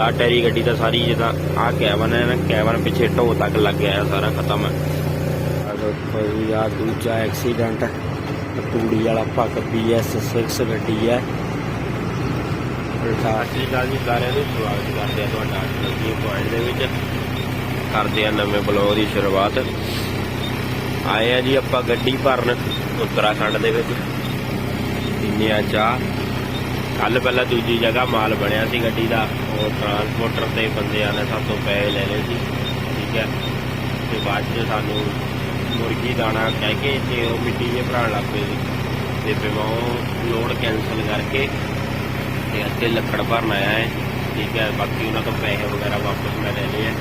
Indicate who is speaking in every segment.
Speaker 1: ਤਾਂ ਟੈਰੀ ਗੱਡੀ ਤਾਂ ਸਾਰੀ ਜਿੱਦਾਂ ਆ ਕੈਬਨ ਹੈ ਨਾ ਕੈਬਨ ਪਿੱਛੇ ਢੋ ਤੱਕ ਲੱਗ ਗਿਆ ਸਾਰਾ ਖਤਮ ਹੈ। ਕੋਈ ਆ ਦੂਜਾ ਐਕਸੀਡੈਂਟ ਤੂੜੀ ਵਾਲਾ ਪੱਕ BS6 ਗੱਡੀ ਹੈ। ਸਤਿ ਸ਼੍ਰੀ ਅਕਾਲ ਜੀ ਸਾਰਿਆਂ ਨੂੰ ਸਵਾਗਤ ਕਰਦੇ ਆ ਤੁਹਾਡਾ ਪੁਆਇੰਟ ਦੇ ਵਿੱਚ। ਕਰਦੇ ਆ ਨਵੇਂ ਬਲੌਗ ਦੀ ਸ਼ੁਰੂਆਤ। ਆਏ ਆ ਜੀ ਆਪਾਂ ਗੱਡੀ ਭਰਨ ਉੱਤਰਾਖੰਡ ਦੇ ਵਿੱਚ। ਇੰਨੀਆਂ ਚਾਹ। ਕੱਲ ਪਹਿਲਾਂ ਦੂਜੀ ਜਗ੍ਹਾ ਮਾਲ ਬਣਿਆ ਸੀ ਗੱਡੀ ਦਾ। ਉਹ ਟਰਾਂਸਪੋਰਟਰ ਤੇ ਬੰਦਿਆਂ ਨੇ ਸਭ ਤੋਂ ਪੈਸੇ ਲੈ ਲਏ ਸੀ ਠੀਕ ਹੈ। ਤੇ ਬਾਅਦ ਚ ਸਾਨੂੰ ਮੁਰਗੀ ਦਾਣਾ ਕਹਿ ਕੇ ਤੇ ਉਹ ਮਿੱਟੀ ਜੇ ਭਰਾਉਣ ਲੱਗ ਪਏ ਸੀ ਤੇ ਫਿਰ ਮੈਂ ਉਹ ਲੋਡ ਕੈਨਸਲ ਕਰਕੇ ਤੇ ਅੱਗੇ ਲੱਕੜ ਭਰਨ ਆਇਆ ਹੈ ਠੀਕ ਹੈ। ਬਾਕੀ ਉਹਨਾਂ ਤੋਂ ਪੈਸੇ ਵਗੈਰਾ ਵਾਪਸ ਮੈਂ ਲੈ ਲਏ ਹੈ।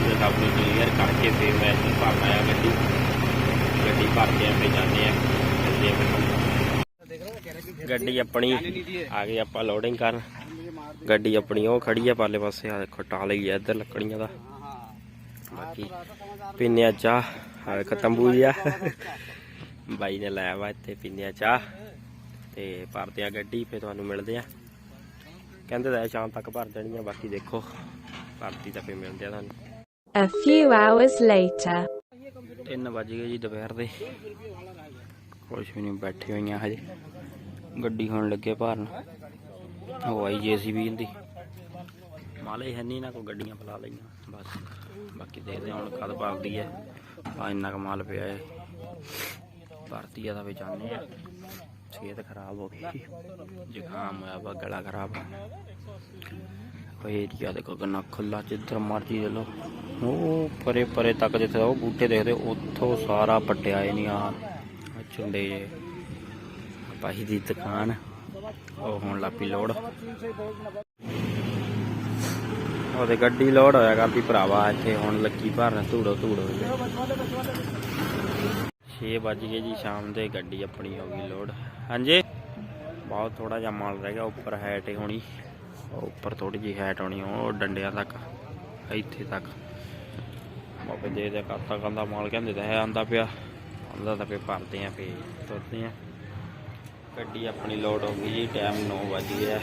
Speaker 1: ਇਹ ਸਭ ਕੁਝ ਕਲੀਅਰ ਕਰਕੇ ਫਿਰ ਮੈਂ ਇੱਥੇ ਭਰਨ ਆਇਆ ਗੱਡੀ। ਗੱਡੀ ਭਰਦੇ ਆ ਫਿਰ ਜਾਂਦੇ ਆ ਗੱਡੀ ਆਪਣੀ ਆ ਗਈ ਆਪਾਂ ਲੋਡਿੰਗ ਕਰਨ। ਗੱਡੀ ਆਪਣੀ ਉਹ ਖੜੀ ਆ ਪਾਲੇ ਪਾਸੇ ਆ ਦੇਖੋ ਟਾਲ ਹੀ ਆ ਇੱਧਰ ਲੱਕੜੀਆਂ ਦਾ। ਬਾਕੀ ਪੀਨੇ ਆ ਚਾਹ ਆ ਦੇਖੋ ਤੰਬੂ ਜਿਹਾ ਬਾਈ ਨੇ ਲਾਇਆ ਵਾ ਇੱਥੇ ਪੀਨੇ ਆ ਚਾਹ ਤੇ ਭਰਦੇ ਆ ਗੱਡੀ ਫੇ ਤੁਹਾਨੂੰ ਮਿਲਦੇ ਆ। ਕਹਿੰਦੇ ਤਾਂ ਸ਼ਾਮ ਤੱਕ ਭਰ ਦੇਣੀ ਆ ਬਾਕੀ ਦੇਖੋ ਭਰਤੀ ਤਾਂ ਫੇ ਮਿਲਦੇ ਆ ਤੁਹਾਨੂੰ।
Speaker 2: A few hours later.
Speaker 1: 3 ਵਜ ਗਏ ਜੀ ਦੁਪਹਿਰ ਦੇ। ਕੁਛ ਵੀ ਨਹੀਂ ਬੈਠੇ ਹੋਈਆਂ ਹਜੇ। ਗੱਡੀ ਹੁਣ ਲੱਗੇ ਭਰਨ। ਉਹ ਆਈ ਜੀਸੀਬੀ ਹੁੰਦੀ ਮਾਲੇ ਹੈ ਨਹੀਂ ਨਾ ਕੋਈ ਗੱਡੀਆਂ ਫਲਾ ਲਈਆਂ। ਬਸ, ਬਾਕੀ ਦੇਖਦੇ ਹੁਣ ਕਦ ਭਰਦੀ ਹੈ। ਆ ਇੰਨਾ ਕੁ ਪਿਆ ਹੈ। ਭਰਤੀ ਆ ਤਾਂ ਵੀ ਆ। ਸਿਹਤ ਖਰਾਬ ਹੋ ਗਈ। ਜ਼ੁਕਾਮ ਹੋਇਆ ਵਾ, ਗਲਾ ਖਰਾਬ ਕੋਈ ਏਰੀਆ ਦੇਖੋ ਕਿੰਨਾ ਖੁੱਲਾ ਜਿੱਧਰ ਮਰਜ਼ੀ ਦੇ ਲੋ ਉਹ ਪਰੇ ਪਰੇ ਤੱਕ ਜਿੱਥੇ ਉਹ ਬੂਟੇ ਦੇਖਦੇ, ਉੱਥੋਂ ਸਾਰਾ ਪੱਟਿਆ ਹੀ ਨਹੀਂ ਆ। ਚੁੰਡੇ ਜੇ। ਪਾਹੀ ਦੀ ਦੁਕਾਨ ਉਹ ਹੁਣ ਲਾਪੀ ਲੋੜ ਉਹਦੇ ਗੱਡੀ ਲੋਡ ਹੋਇਆ ਕਰਦੀ ਭਰਾਵਾ, ਇੱਥੇ ਹੁਣ ਲੱਗੀ ਭਰਨ, ਧੂੜੋ ਧੂੜ ਹੋ ਗਈ 6 ਵੱਜ ਗਏ ਜੀ ਸ਼ਾਮ ਦੇ, ਗੱਡੀ ਆਪਣੀ ਹੋ ਗਈ ਲੋਡ। ਹਾਂਜੀ? ਬਹੁਤ ਥੋੜਾ ਜਿਹਾ ਮਾਲ ਰਹਿ ਗਿਆ, ਉੱਪਰ ਹੈਟ ਹੋਣੀ। ਉੱਪਰ ਥੋੜੀ ਜਿਹੀ ਹੈਟ ਹੋਣੀ, ਉਹ ਡੰਡਿਆਂ ਤੱਕ, ਇੱਥੇ ਤੱਕ। ਬਾਬੇ ਦੇ ਦੇ ਕਰਤਾ ਕੰਦਾ ਮਾਲ ਕਹਿੰਦੇ ਤਾਂ ਹੈ ਆਂਦਾ ਪਿਆ। ਆਂਦਾ ਤਾਂ ਫੇ ਭਰਦੇ ਆ ਫੇ ਤੁਰਦੇ ਆ। ਗੱਡੀ ਆਪਣੀ ਲੋਡ ਹੋ ਗਈ ਜੀ ਟਾਈਮ 9 ਵਜ ਗਿਆ।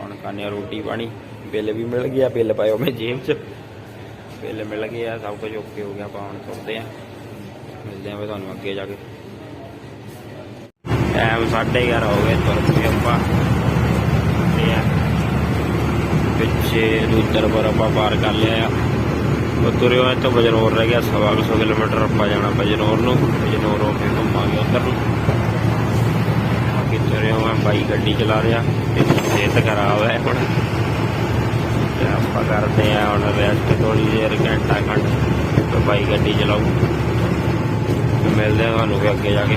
Speaker 1: ਹੁਣ ਖਾਣੇ ਰੋਟੀ ਪਾਣੀ। ਬਿੱਲ ਵੀ ਮਿਲ ਗਿਆ, ਬਿੱਲ ਪਾਇਓ ਮੈਂ ਜੇਬ 'ਚ। ਬਿੱਲ ਮਿਲ ਗਿਆ, ਸਭ ਕੁਝ ਓਕੇ ਹੋ ਗਿਆ, ਆਪਾਂ ਹੁਣ ਤੁਰਦੇ ਆ ਮਿਲਦੇ ਆ ਵੀ ਤੁਹਾਨੂੰ ਅੱਗੇ ਜਾ ਕੇ। ਟਾਈਮ 11:30 ਹੋ ਗਏ, ਤੁਰ ਪਏ ਆਪਾਂ। ਤੇ ਆ, ਪਿੱਛੇ ਦੂਜਰ ਪਰ ਆਪਾਂ ਪਾਰ ਕਰ ਲਿਆ ਆ। ਉਹ ਤੁਰਿਓ ਇੱਥੋਂ ਬਜਨੌਰ ਰਹਿ ਗਿਆ, ਸਵਾ ਕੁ ਸੌ ਕਿਲੋਮੀਟਰ ਆਪਾਂ ਜਾਣਾ ਬਜਨੌਰ ਨੂੰ। ਬਜਨੌਰ ਹੋ ਘੁੰਮਾਂਗੇ ਉੱਧਰ ਨੂੰ। ਬਾਕੀ ਤੁਰਿਓ ਮੈਂ ਬਾਈ ਗੱਡੀ ਚਲਾ ਰਿਹਾ ਤੇ ਸਿਹਤ ਖਰਾਬ ਹੈ ਹੁਣ। ਤੇ ਆਪਾਂ ਕਰਦੇ ਆ ਹੁਣ ਰੈਸਟ ਥੋੜੀ ਦੇਰ, ਘੰਟਾ ਘੰਟ ਤੇ ਬਾਈ ਗੱਡੀ ਚਲਾਉ ਮਿਲਦੇ ਆ ਤੁਹਾਨੂੰ ਫਿਰ ਅੱਗੇ ਜਾ ਕੇ।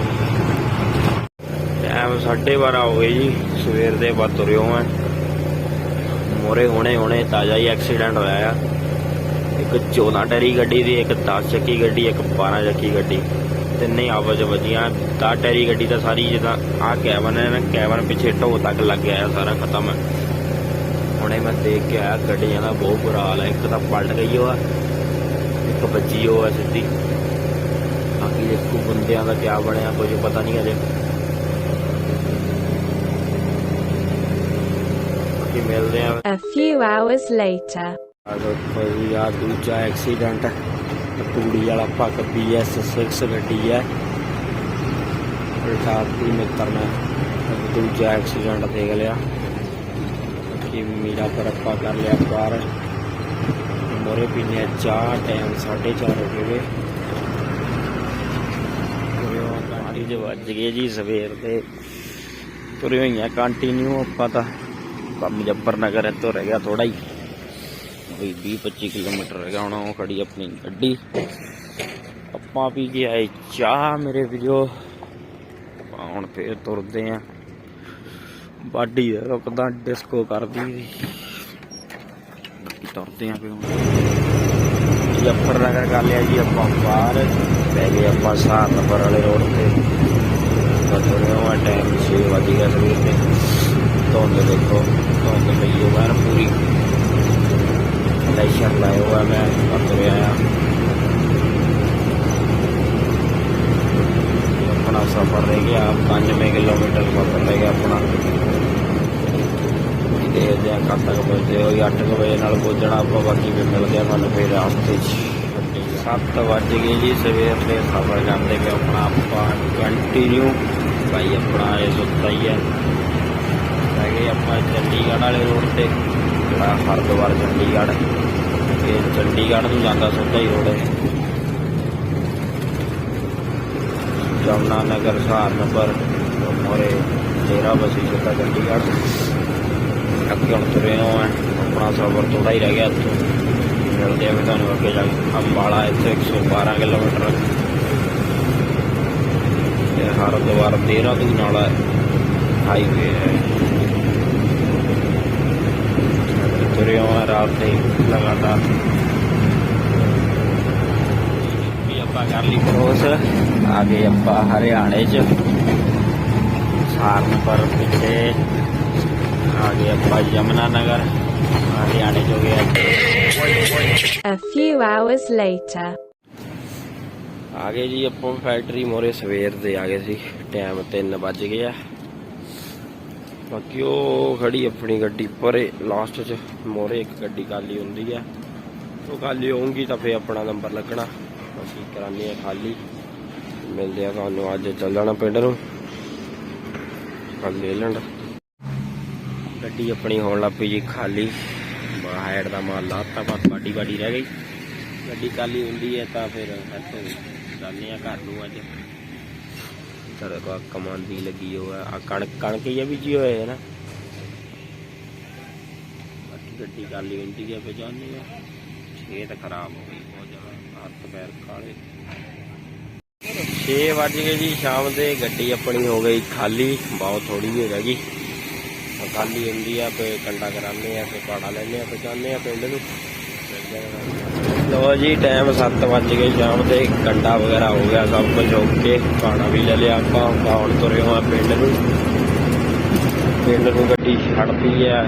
Speaker 1: ਟਾਈਮ 12:30 ਹੋ ਗਏ ਜੀ, ਸਵੇਰ ਦੇ ਬਾਅਦ ਤੁਰਿਓ ਮੈਂ ਮੋਰੇ ਹੁਣੇ ਹੁਣੇ ਤਾਜ਼ਾ ਹੀ ਐਕਸੀਡੈਂਟ ਹੋਇਆ ਆ। ਇੱਕ 14 ਟੈਰੀ ਗੱਡੀ ਦੀ, ਇੱਕ 10 ਚੱਕੀ ਗੱਡੀ, ਇੱਕ 12 ਚੱਕੀ ਗੱਡੀ। ਤਿੰਨੇ ਹੀ ਆਪਸ 'ਚ ਵੱਜੀਆਂ 10 ਟੈਰੀ ਗੱਡੀ ਤਾਂ ਸਾਰੀ ਜਿੱਦਾਂ ਆ ਕੈਬਨ ਹੈ ਨਾ ਕੈਬਨ ਪਿੱਛੇ ਢੋ ਤੱਕ ਲੱਗ ਗਿਆ ਹੈ ਸਾਰਾ ਖਤਮ ਹੈ। ਹੁਣੇ ਮੈਂ ਦੇਖ ਕੇ ਆਇਆ ਗੱਡੀਆਂ ਦਾ ਬਹੁਤ ਬੁਰਾ ਹਾਲ ਹੈ। ਇੱਕ ਤਾਂ ਪਲਟ ਗਈ ਉਹ ਆ ਇੱਕ ਵੱਜੀ ਉਹ ਆ ਸਿੱਧੀ। ਬਾਕੀ ਦੇਖੋ ਬੰਦਿਆਂ ਦਾ ਕਿਆ ਬਣਿਆ ਕੁਝ ਪਤਾ ਨਹੀਂ ਅਜੇ ਬਾਕੀ ਮਿਲਦੇ ਆ
Speaker 2: A few hours later.
Speaker 1: ਅਗਰ ਕੋਈ ਆ ਦੂਜਾ ਐਕਸੀਡੈਂਟ ਤੂੜੀ ਵਾਲਾ ਪੱਕ BS6 ਗੱਡੀ ਹੈ। ਰਖਾਤੀ ਮਿੱਤਰ ਨੇ ਦੂਜਾ ਐਕਸੀਡੈਂਟ ਦੇਖ ਲਿਆ। ਕਿ ਮੀਰਾ ਪਰ ਆਪਾਂ ਕਰ ਲਿਆ ਪਾਰ ਮੋਰੇ ਪੀਨੇ ਚਾਹ ਟਾਈਮ 4:30 ਹੋ ਗਏ। ਕਾਂਟੀ ਦੇ ਵੱਜ ਗਏ ਜੀ ਸਵੇਰ ਦੇ। ਤੁਰੇ ਹੋਈਆਂ ਕੰਟੀਨਿਊ ਆਪਾਂ ਤਾਂ। ਕੰਮ ਜੱਬਰ ਨਗਰ ਇੱਥੋਂ ਰਹਿ ਗਿਆ ਥੋੜਾ ਹੀ। ਕੋਈ 20 25 ਕਿਲੋਮੀਟਰ ਹੈਗਾ, ਹੁਣ ਉਹ ਖੜੀ ਆਪਣੀ ਗੱਡੀ। ਆਪਾਂ ਪੀ ਕੇ ਆਏ ਚਾਹ, ਮੇਰੇ ਵੀਰੋ। ਹੁਣ ਫੇਰ ਤੁਰਦੇ ਆ। ਬਾਡੀ ਰੁਕਦਾ ਡਿਸਕੋ ਕਰਦੀ ਬਾਕੀ ਤੁਰਦੇ ਆ ਫੇਰ ਹੁਣ। ਜੱਫਰ ਨਗਰ ਕਰ ਲਿਆ ਜੀ, ਆਪਾਂ ਬਾਹਰ ਪੈ ਗਏ ਆਪਾਂ ਸਾਰ ਨੰਬਰ ਵਾਲੇ ਰੋਡ ਤੇ। ਬਤੋਰੇ ਉਹ ਟਾਈਮ 6 ਵਜ ਗਿਆ ਸਵੇਰ ਦੇ। ਧੁੰਦ ਦੇਖੋ, ਧੁੰਦ ਪਈ ਹੋ ਬਾਹਰ ਪੂਰੀ। ਲੈਸ਼ਰ ਲਾਇਆ ਹੋਇਆ ਮੈਂ ਕਰ ਰਿਹਾ ਆ ਆਪਣਾ ਸਫ਼ਰ ਰਹਿ ਗਿਆ 95 ਕਿਲੋਮੀਟਰ ਸਫ਼ਰ ਰਹਿ ਗਿਆ ਆਪਣਾ। ਦੇਖਦੇ ਆ ਕਦ ਤੱਕ ਪਹੁੰਚੇ ਹੋਈ 8 ਵਜੇ ਨਾਲ ਪਹੁੰਚਣਾ ਆਪਾਂ, ਬਾਕੀ ਵੀ ਮਿਲਦੇ ਆ ਤੁਹਾਨੂੰ ਫਿਰ ਰਾਸਤੇ 'ਚ। 7 ਵੱਜ ਗਏ ਜੀ, ਸਵੇਰ ਦੇ ਸਫ਼ਰ ਕਰਦੇ ਪਏ ਆਪਣਾ, ਆਪਾਂ ਕੰਟੀਨਿਊ ਭਾਈ ਆਪਣਾ ਇਹ ਸੁੱਤਾ ਹੀ ਹੈ। ਹੈਗੇ ਆਪਾਂ ਚੰਡੀਗੜ੍ਹ ਵਾਲੇ ਰੋਡ ਤੇ, ਜਿਹੜਾ ਹਰਿਦੁਆਰ, ਚੰਡੀਗੜ੍ਹ। ਇਹ ਚੰਡੀਗੜ੍ਹ ਨੂੰ ਜਾਂਦਾ ਸਿੱਧਾ ਹੀ ਰੋਡ ਹੈ ਜਮਨਾ ਨਗਰ ਸਹਾਰਨਪੁਰ ਮੋਰੇ, ਡੇਰਾ ਬਸੀ ਸਿੱਧਾ ਚੰਡੀਗੜ੍ਹ। ਅੱਗੇ ਹੁਣ ਤੁਰੇ ਹੋ ਆ, ਆਪਣਾ ਸਫ਼ਰ ਥੋੜਾ ਹੀ ਰਹਿ ਗਿਆ ਇੱਥੋਂ। ਮਿਲਦੇ ਆ ਵੀ ਤੁਹਾਨੂੰ ਅੱਗੇ ਜਾ ਕੇ। ਅੰਬਾਲਾ ਇੱਥੇ 112 ਕਿਲੋਮੀਟਰ। ਇਹ ਹਰਿਦੁਆਰ, ਦੇਹਰਾਦੂਨ ਵਾਲਾ ਹਾਈਵੇ ਹੈ। ਤੁਰੇ ਹੋ ਰਾਤ ਦੇ ਲਗਾਤਾਰ। ਵੀ ਆਪਾਂ ਕਰ ਲਈ ਕ੍ਰੋਸ ਆ ਗਏ ਆਪਾਂ ਹਰਿਆਣੇ ਚ। ਸਹਾਰਨਪੁਰ ਪਿੱਛੇ। ਆ ਗਏ ਆਪਾਂ ਯਮਨਾ ਨਗਰ ਹਰਿਆਣੇ ਚ ਹੋ ਗਿਆ
Speaker 2: A few hours later.
Speaker 1: ਆ ਗਏ ਜੀ ਆਪਾਂ ਫੈਕਟਰੀ ਮੋਰੇ ਸਵੇਰ ਦੇ ਆ ਗਏ ਸੀ। ਟਾਈਮ 3 ਵੱਜ ਗਏ ਆ। ਬਾਕੀ ਉਹ ਖੜੀ ਆਪਣੀ ਗੱਡੀ ਪਰੇ ਲਾਸਟ 'ਚ ਮੋਰੇ ਇੱਕ ਗੱਡੀ ਖਾਲੀ ਹੁੰਦੀ ਆ। ਉਹ ਖਾਲੀ ਹੋਊਗੀ ਤਾਂ ਫੇ ਆਪਣਾ ਨੰਬਰ ਲੱਗਣਾ। ਅਸੀਂ ਕਰਾਉਂਦੇ ਆ ਖਾਲੀ। ਮਿਲਦੇ ਆ ਤੁਹਾਨੂੰ ਅੱਜ ਚੱਲ ਜਾਣਾ ਪਿੰਡ ਨੂੰ। ਕੱਲ ਲੈ ਲੈਣ ਗੱਡੀ ਆਪਣੀ ਹੋਣ ਲੱਗ ਪਈ ਜੀ ਖਾਲੀ। ਬਾਹਰ ਦਾ ਮਾਲ ਲਾਤਾ, ਬਸ ਬਾਡੀ ਬਾਡੀ ਰਹਿ ਗਈ। ਗੱਡੀ ਖਾਲੀ ਹੁੰਦੀ ਹੈ ਤਾਂ ਫਿਰ ਇੱਥੋਂ ਜਾਂਦੇ ਆ ਘਰ ਨੂੰ ਅੱਜ। ਤੇਰੇ ਕੋ ਕਮਾਂਦੀ ਲੱਗੀ ਹੋ ਆ। ਕਣਕ ਕਣਕ ਹੀ ਆ ਬੀਜੀ ਹੋਏ ਹੈ ਨਾ ਬਾਕੀ ਗੱਡੀ ਖਾਲੀ ਹੁੰਦੀ ਹੈ ਫਿਰ ਜਾਂਦੇ ਆ। ਛੇਤ ਖਰਾਬ ਹੋ ਗਈ, ਬਹੁਤ ਜ਼ਿਆਦਾ। ਹੱਥ ਪੈਰ ਕਾਲੇ 6 ਵੱਜ ਗਏ ਜੀ ਸ਼ਾਮ ਦੇ, ਗੱਡੀ ਆਪਣੀ ਹੋ ਗਈ ਖਾਲੀ, ਬਹੁਤ ਥੋੜੀ ਜਿਹੀ ਰਹਿ ਗਈ। ਤਾਂ ਖਾਲੀ ਹੁੰਦੀ ਆ ਫੇ ਕੰਡਾ ਕਰਾਉਂਦੇ ਲੋ ਜੀ ਟਾਈਮ 7 ਵੱਜ ਗਏ, ਸ਼ਾਮ ਦੇ ਕੰਡਾ ਵਗੈਰਾ ਹੋ ਗਿਆ, ਸਭ ਕੁਝ ਓਕੇ ਖਾਣਾ ਵੀ ਲੈ ਲਿਆ ਆਪਾਂ ਹੁਣ ਤੁਰੇ ਹਾਂ ਪਿੰਡ ਨੂੰ। ਪਿੰਡ ਨੂੰ ਗੱਡੀ ਛੱਡਦੀ ਆ।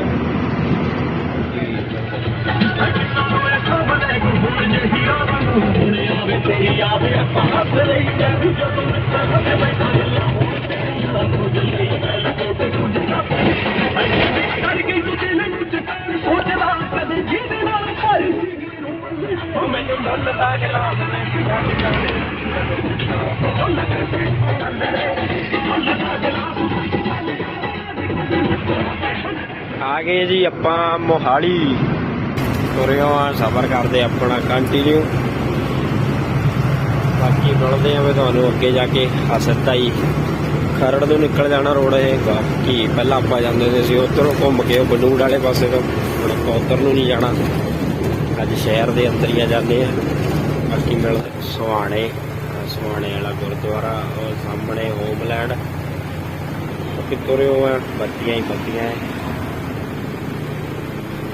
Speaker 1: ਆ ਗਏ ਜੀ ਆਪਾਂ ਮੋਹਾਲੀ। ਤੁਰੇ ਹਾਂ ਸਫ਼ਰ ਕਰਦੇ ਆਪਣਾ ਕੰਟੀਨਿਊ ਬਾਕੀ ਮਿਲਦੇ ਆ ਵੀ ਤੁਹਾਨੂੰ ਅੱਗੇ ਜਾ ਕੇ। ਆ ਸਿੱਧਾ ਹੀ ਖਰੜ ਤੋਂ ਨਿਕਲ ਜਾਣਾ ਰੋਡ ਇਹ। ਬਾਕੀ ਪਹਿਲਾਂ ਆਪਾਂ ਜਾਂਦੇ ਸੀ, ਉੱਧਰੋਂ ਘੁੰਮ ਕੇ ਉਹ ਬਲੂੜ ਵਾਲੇ ਪਾਸੇ ਤੋਂ। ਹੁਣ ਆਪਾਂ ਉੱਧਰ ਨੂੰ ਨਹੀਂ ਜਾਣਾ। ਅੱਜ ਸ਼ਹਿਰ ਦੇ ਅੰਦਰ ਹੀ ਆ ਜਾਂਦੇ ਆ। ਬਾਕੀ ਮਿਲ ਸੁਹਾਣੇ ਆਹ ਸੁਹਾਣੇ ਵਾਲਾ ਗੁਰਦੁਆਰਾ, ਉਹ ਸਾਹਮਣੇ ਹੋਮਲੈਂਡ। ਬਾਕੀ ਤੁਰਿਓ ਹੋ ਆ, ਬੱਤੀਆਂ ਹੀ ਬੱਤੀਆਂ ਹੈ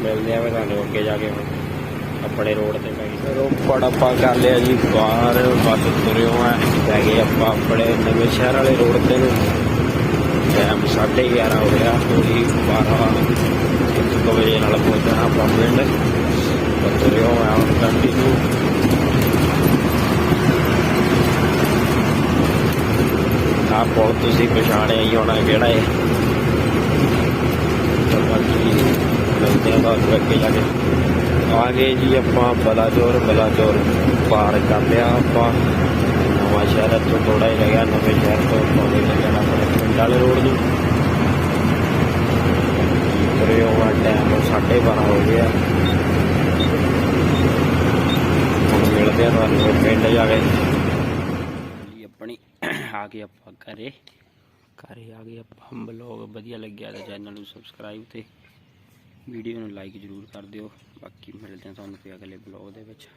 Speaker 1: ਮਿਲਦੇ ਆ ਵੀ ਤੁਹਾਨੂੰ ਅੱਗੇ ਜਾ ਕੇ ਹੁਣ, ਆਪਣੇ ਰੋਡ ਤੇ ਪੈ ਗਏ ਰੋਪੜ ਆਪਾਂ ਕਰ ਲਿਆ ਜੀ, ਬਾਹਰ ਬਸ ਤੁਰਿਓ ਹੋ ਆ ਪੈ ਗਏ ਆਪਾਂ ਆਪਣੇ ਨਵੇਂ ਸ਼ਹਿਰ ਵਾਲੇ ਰੋਡ ਤੇ ਨੂੰ। ਟਾਈਮ 11:30 ਹੋ ਗਿਆ, ਪੂਰੀ 12 ਇੱਕ ਵਜੇ ਨਾਲ ਪਹੁੰਚਣਾ ਆਪਾਂ ਪਿੰਡ। ਬਸ ਤੁਰੇ ਹੋ ਆ ਹੁਣ ਆ ਪੁਲ ਤੁਸੀਂ ਪਛਾਣਿਆ ਹੀ ਹੋਣਾ ਕਿਹੜਾ ਹੈ ਤਾਂ ਬਾਕੀ ਮਿਲਦੇ ਆ ਤੁਹਾਨੂੰ ਅੱਗੇ ਜਾ ਕੇ ਆ ਗਏ ਜੀ ਆਪਾਂ ਬਲਾਚੌਰ ਬਲਾਚੌਰ ਪਾਰ ਕਰ ਲਿਆ ਆਪਾਂ ਨਵਾਂ ਸ਼ਹਿਰ ਤੋਂ ਥੋੜਾ ਹੀ ਲੱਗਿਆ ਨਵੇਂ ਸ਼ਹਿਰ ਤੋਂ ਪੌਦੇ ਲੱਗਣਾ ਆਪਣੇ ਪਿੰਡ ਵਾਲੇ ਰੋਡ ਨੂੰ ਕਰੇ ਉਹ ਟਾਈਮ 12:30 ਹੋ ਗਿਆ ਹੁਣ ਤੁਹਾਨੂੰ ਪਿੰਡ ਜਾ ਕੇ ਆਪਣੀ, ਆ ਕੇ ਆਪਾਂ ਘਰੇ। ਘਰੇ ਆ ਗਏ ਆਪਾਂ ਬਲੌਗ ਵਧੀਆ ਲੱਗਿਆ ਤਾਂ ਚੈਨਲ ਨੂੰ ਸਬਸਕ੍ਰਾਈਬ ਤੇ। ਵੀਡੀਓ ਨੂੰ ਲਾਈਕ ਜ਼ਰੂਰ ਕਰ ਦਿਓ। ਬਾਕੀ ਮਿਲਦੇ ਹਾਂ ਤੁਹਾਨੂੰ ਅਗਲੇ ਬਲੌਗ ਦੇ ਵਿੱਚ।